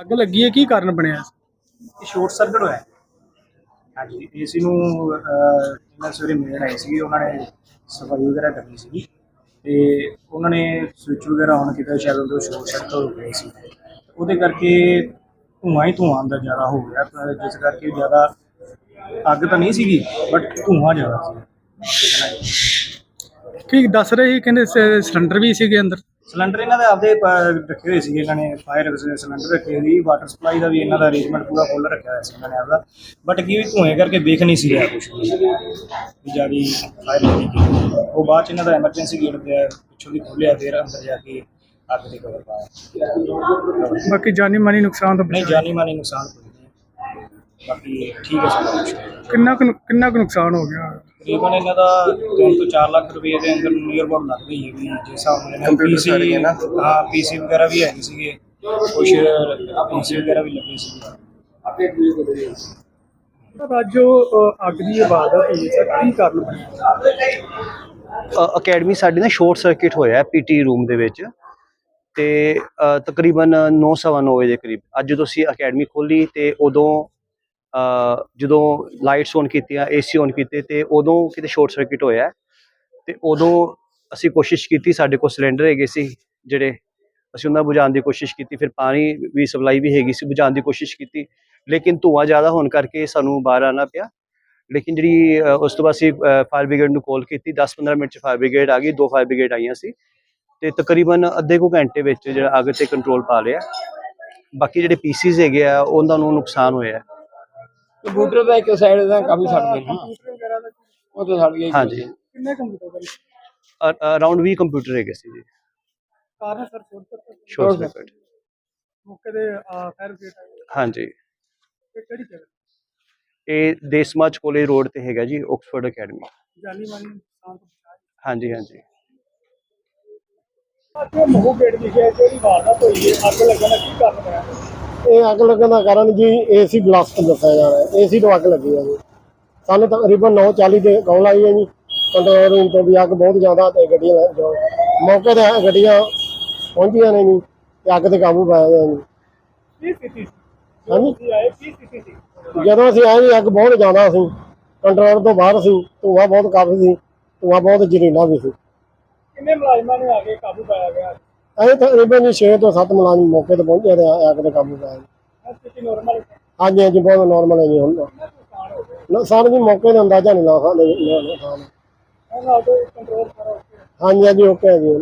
ਅੱਗ ਲੱਗੀ ਹੈ ਕੀ ਕਾਰਨ ਬਣਿਆ? ਇਹ ਸ਼ਾਰਟ ਸਰਕਟ ਹੋਇਆ। ਹਾਂਜੀ ਏਸੀ ਨੂੰ ਇਹਨਾਂ ਸਵੇਰੇ ਮਿਲਣ ਆਏ ਸੀਗੇ ਉਹਨਾਂ ਨੇ ਸਫ਼ਾਈ ਵਗੈਰਾ ਕਰਨੀ ਸੀਗੀ ਤੇ ਉਹਨਾਂ ਨੇ ਸਵਿਚ ਵਗੈਰਾ ਔਨ ਕੀਤਾ ਸ਼ਾਇਦ ਉਹਦੇ ਸ਼ਾਰਟ ਸਰਕਟ ਹੋ ਗਿਆ ਸੀ। ਉਹਦੇ ਕਰਕੇ ਧੂੰਆਂ ਹੀ ਧੂੰਆਂ ਅੰਦਰ ਜ਼ਿਆਦਾ ਹੋ ਗਿਆ ਤਾਂ ਜਿਸ ਕਰਕੇ ਜ਼ਿਆਦਾ ਅੱਗ ਤਾਂ ਨਹੀਂ ਸੀਗੀ ਬਟ ਧੂੰਆਂ ਜ਼ਿਆਦਾ ਸੀ। ਕੀ ਦੱਸ ਰਹੇ ਸੀ ਕਹਿੰਦੇ ਸ- ਸਿਲੰਡਰ ਵੀ ਸੀਗੇ ਅੰਦਰ। ਸਿਲੰਡਰ ਇਹਨਾਂ ਦੇ ਆਪਦੇ ਪ- ਰੱਖੇ ਹੋਏ ਸੀਗੇ ਇਹਨਾਂ ਨੇ ਫਾਇਰ ਸਿਲੰਡਰ ਰੱਖੇ ਹੋਏ ਸੀ ਵਾਟਰ ਸਪਲਾਈ ਦਾ ਵੀ ਇਹਨਾਂ ਦਾ ਅਰੇਂਜਮੈਂਟ ਪੂਰਾ ਫੁੱਲ ਰੱਖਿਆ ਹੋਇਆ ਸੀ ਇਹਨਾਂ ਨੇ ਆਪਦਾ ਬਟ ਕੀ ਵੀ ਧੂਏ ਕਰਕੇ ਦੇਖ ਨਹੀਂ ਸੀ ਰਿਹਾ ਕੁਝ ਵੀ ਜਿਆਦੀ ਫਾਇਰ ਲੱਗੀ ਸੀ। ਉਹ ਬਾਅਦ ਚ ਇਹਨਾਂ ਦਾ ਐਮਰਜੈਂਸੀ ਗੇਟ ਤੇ ਪਿੱਛੋਂ ਦੀ ਖੋਲਿਆ ਫਿਰ ਅੰਦਰ ਜਾ ਕੇ ਅੱਗ ਦੇ ਕਵਰ ਪਾਇਆ ਬਾਕੀ ਜਾਨੀ ਮਾਨੀ ਨੁਕਸਾਨ ਤਾਂ ਨਹੀਂ। ਜਾਨੀ ਮਾਨੀ ਨੁਕਸਾਨ ਕੋਈ ਨਹੀਂ ਬਾਕੀ ਠੀਕ ਹੈ ਸਾਰਾ ਕੁਛ। ਕਿੰਨਾ ਕੁ ਨੁ- ਕਿੰਨਾ ਕੁ ਨੁਕਸਾਨ ਹੋ ਗਿਆ? ਤਕਰੀਬਨ ਇਹਨਾਂ ਦਾ 3 ਤੋਂ 4 ਲੱਖ ਰੁਪਏ ਦੇ ਅੰਦਰ ਨੀਅਰ ਅਬਾਊਟ ਲੱਗ ਗਈ ਹੈ ਵੀ ਜਿਸ ਹਿਸਾਬ ਨਾਲ ਇਹਨਾਂ ਪੀਸੀ ਹਾਂ ਪੀਸੀ ਵਗੈਰਾ ਵੀ ਹੈਗੇ ਸੀਗੇ। ਕੁਝ ਪੀਸੀ ਵਗੈਰਾ ਵੀ ਲੱਗੇ ਸੀਗੇ। ਰਾਜੋ ਅ, ਅੱਗ ਦੀ ਆਵਾਜ਼ ਹੋਈ ਸਰ ਕੀ ਕਾਰਨ ਬਣਿਆ ਅ- ਅਕੈਡਮੀ ਸਾਡੀ ਨਾ ਸ਼ਾਰਟ ਸਰਕਟ ਹੋਇਆ ਪੀਟੀ ਰੂਮ ਦੇ ਵਿੱਚ। ਤੇ ਅ, ਤਕਰੀਬਨ 9:30 ਵਜੇ ਦੇ ਕਰੀਬ ਅੱਜ ਜਦੋਂ ਅਸੀਂ ਅਕੈਡਮੀ ਖੋਲੀ ਤੇ ਉਦੋਂ ਜਦੋਂ ਲਾਈਟਸ ਔਨ ਕੀਤੀਆਂ, ਏਸੀ ਔਨ ਕੀਤੇ ਤੇ ਉਦੋਂ ਕਿਤੇ ਸ਼ਾਰਟ ਸਰਕਟ ਹੋਇਆ ਤੇ ਉਦੋਂ ਅਸੀਂ ਕੋਸ਼ਿਸ਼ ਕੀਤੀ, ਸਾਡੇ ਕੋਲ ਸਿਲੰਡਰ ਹੈਗੇ ਸੀ ਜਿਹੜੇ, ਅਸੀਂ ਉਹਨਾਂ ਬੁਝਾਉਣ ਦੀ ਕੋਸ਼ਿਸ਼ ਕੀਤੀ, ਫਿਰ ਪਾਣੀ ਵੀ ਸਪਲਾਈ ਵੀ ਹੈਗੀ ਸੀ, ਬੁਝਾਉਣ ਦੀ ਕੋਸ਼ਿਸ਼ ਕੀਤੀ, ਲੇਕਿਨ ਧੂੰਆਂ ਜ਼ਿਆਦਾ ਹੋਣ ਕਰਕੇ ਸਾਨੂੰ ਬਾਹਰ ਆਣਾ ਪਿਆ। ਲੇਕਿਨ ਜਿਹੜੀ ਉਸ ਤੋਂ ਬਾਅਦ ਅਸੀਂ ਫਾਇਰ ਬ੍ਰਿਗੇਡ ਨੂੰ ਕਾਲ ਕੀਤੀ 10-15 ਮਿੰਟ ਚ ਫਾਇਰ ਬ੍ਰਿਗੇਡ ਆ ਗਈ, ਦੋ ਫਾਇਰ ਬ੍ਰਿਗੇਡ ਆਈਆਂ ਸੀ ਤੇ ਤਕਰੀਬਨ ਅੱਧੇ ਕੁ ਘੰਟੇ ਵਿੱਚ ਜਿਹੜਾ ਅੱਗ ਤੇ ਕੰਟਰੋਲ ਪਾ ਲਿਆ। ਬਾਕੀ ਜਿਹੜੇ ਪੀਸੀਜ਼ ਹੈਗੇ ਆ, ਉਹਨਾਂ ਨੂੰ ਨੁਕਸਾਨ ਹੋਇਆ ਕੰਪਿਊਟਰ ਦਾ ਇੱਕ ਸਾਈਡ ਦਾ ਕਾਫੀ ਸੜ ਗਿਆ ਨਾ ਉਹ ਤਾਂ ਸੜ ਗਿਆ ਹਾਂਜੀ। ਕਿੰਨੇ ਕੰਪਿਊਟਰ ਅਰਾਊਂਡ 20 ਕੰਪਿਊਟਰ ਹੈਗੇ ਸੀ ਜੀ। ਕਾਰਨ ਸਰ ਸ਼ੋਰਟ ਸਰਕਟ ਮੌਕੇ ਦੇ ਫਾਇਰ ਬ੍ਰਿਗੇਡ ਹਾਂਜੀ। ਕਿਹੜੀ ਜਗ੍ਹਾ? ਇਹ ਦੇਸਮਾਚ ਕੋਲੇ ਰੋਡ ਤੇ ਹੈਗਾ ਜੀ ਆਕਸਫੋਰਡ ਅਕੈਡਮੀ ਜਾਨੀ ਮਾਨੀ ਹਾਂਜੀ ਹਾਂਜੀ। ਅੱਜ ਮਹੂ ਗੇਟ ਵਿਖੇ ਜਿਹੜੀ ਵਾਰਦਾਤ ਹੋਈ ਹੈ ਅੱਗ ਲੱਗਣ ਦਾ ਕੀ ਕਾਰਨ ਬਣਿਆ ਇਹ ਅੱਗ ਲੱਗਣ ਦਾ ਕਾਰਨ ਜੀ ਏਸੀ ਬਲਾਸਟ ਦੱਸਿਆ ਜਾ ਰਿਹਾ ਏਸੀ ਤੋਂ ਅੱਗ ਲੱਗੀ ਹੈ ਜੀ। ਸਾਨੂੰ ਤਕਰੀਬਨ 9:40 ਦੇ ਕਾਲ ਆਈ ਹੈ ਜੀ। ਕੰਟਰੋਲ ਰੂਮ ਤੋਂ ਵੀ ਅੱਗ ਬਹੁਤ ਜ਼ਿਆਦਾ ਤੇ ਗੱਡੀਆਂ ਜਾਓ ਮੌਕੇ ਤੇ ਗੱਡੀਆਂ ਪਹੁੰਚੀਆਂ ਨੇ ਜੀ ਤੇ ਅੱਗ ਤੇ ਕਾਬੂ ਪਾਇਆ ਗਿਆ ਜੀ। ਕੀ ਸਥਿਤੀ ਸੀ? ਹਾਂਜੀ? ਕੀ ਆਏ? ਕੀ ਸਥਿਤੀ ਸੀ? ਜਦੋਂ ਅਸੀਂ ਆਏ ਜੀ ਅੱਗ ਬਹੁਤ ਜ਼ਿਆਦਾ ਸੀ। ਕੰਟਰੋਲ ਤੋਂ ਬਾਹਰ ਸੀ ਧੂੰਆਂ ਬਹੁਤ ਕਾਫੀ ਸੀ ਧੂੰਆਂ ਬਹੁਤ ਜ਼ਹਿਰੀਲਾ ਵੀ ਸੀ। ਕਿੰਨੇ ਮੁਲਾਜ਼ਮਾਂ ਨੇ ਆ ਕੇ ਕਾਬੂ ਪਾਇਆ ਗਿਆ? ਅਸੀਂ ਤਕਰੀਬਨ ਜੀ 6 ਤੋਂ 7 ਮੁਲਾਜ਼ਮ ਮੌਕੇ ਤੇ ਪਹੁੰਚੇ ਤੇ ਅੱਗ ਤੇ ਕਾਬੂ ਪਾਇਆ ਹਾਂਜੀ ਹਾਂਜੀ ਬਹੁਤ ਨਾਰਮਲ ਹੈ ਜੀ ਹੁਣ ਨਾ ਸਾਨੂੰ ਜੀ ਮੌਕੇ ਦਾ ਅੰਦਾਜ਼ਾ ਨਹੀਂ ਲਾ ਸਕਦੇ ਹਾਂਜੀ ਹਾਂਜੀ ਓਕੇ ਹੈ ਜੀ।